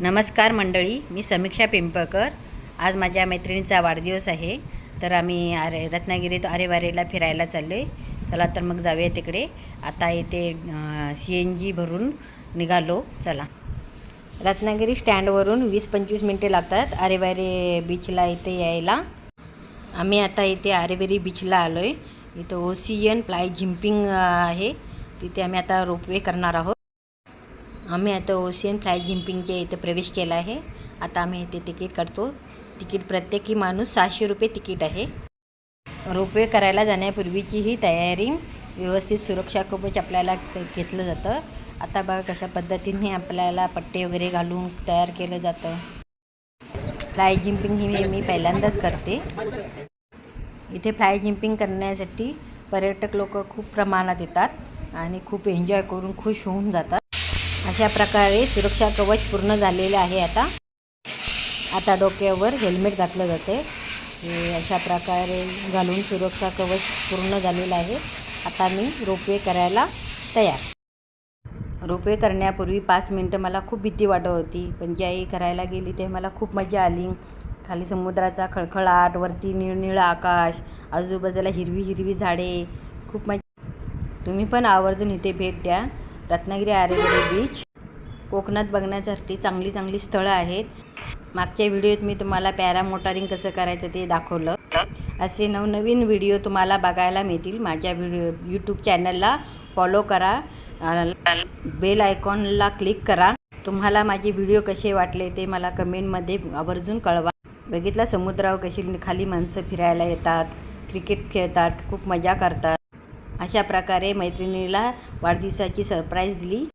नमस्कार मंडळी मी समीक्षा पिंपळकर. आज माझ्या मैत्रिणीचा वाढदिवस आहे. तर आम्ही आरे रत्नागिरीत आरेवारेला फिरायला चाललो आहे चला तर मग जाऊया तिकडे. आता येथे सी एन जी भरून निघालो. चला. रत्नागिरी स्टँडवरून वीस पंचवीस मिनटे लागतात आरेवारे बीचला इथे यायला. आम्ही आता इथे आरेवेरी बीचला आलो आहे इथं ओसियन प्लाय झिम्पिंग आहे. तिथे आम्ही आता रोपवे करणार आहोत. आम्ही आता ओशियन फ्लाय जिम्पिंगच्या इथे प्रवेश केला आहे. आता आम्ही इथे तिकीट काढतो. तिकीट प्रत्येकी माणूस सहाशे रुपये तिकीट आहे. रोपवे करायला जाण्यापूर्वीची ही तयारी व्यवस्थित सुरक्षा कवच आपल्याला घेतलं जातं. आता बघा कशा पद्धतीने आपल्याला पट्टे वगैरे घालून तयार केलं जातं. फ्लाय जिम्पिंग ही मी पहिल्यांदाच करते. इथे फ्लाय जिम्पिंग करण्यासाठी पर्यटक लोक खूप प्रमाणात येतात आणि खूप एन्जॉय करून खुश होऊन जातात. अशा प्रकारे सुरक्षा कवच पूर्ण झालेले आहे आता. आता डोक्यावर हेल्मेट घातलं जाते. हे अशा प्रकारे घालून सुरक्षा कवच पूर्ण झालेलं आहे. आता मी रोपवे करायला तयार. रोपवे करण्यापूर्वी पाच मिनटं मला खूप भीती वाटत होती. पण ज्याही करायला गेली ते मला खूप मजा आली. खाली समुद्राचा खळखळाट वरती निळनिळं आकाश आजूबाजूला हिरवी हिरवी झाडे. खूप मजा तुम्ही पण आवर्जून इथे भेट द्या. रत्नागिरी आरेवाडी बीच कोकणात बघण्यासाठी चांगली चांगली स्थळं आहेत. मागच्या व्हिडिओत मी तुम्हाला पॅरा मोटारिंग कसं करायचं ते दाखवलं. असे नवनवीन व्हिडिओ तुम्हाला बघायला मिळतील. माझ्या व्हिडिओ यूट्यूब चॅनलला फॉलो करा. बेल आयकॉनला क्लिक करा. तुम्हाला माझे व्हिडिओ कसे वाटले ते मला कमेंटमध्ये आवर्जून कळवा. बघितला समुद्रावर कशी खाली माणसं फिरायला येतात क्रिकेट खेळतात खूप मजा करतात. अशा प्रकारे मैत्रिणीला वाढदिवसाची सरप्राईज दिली.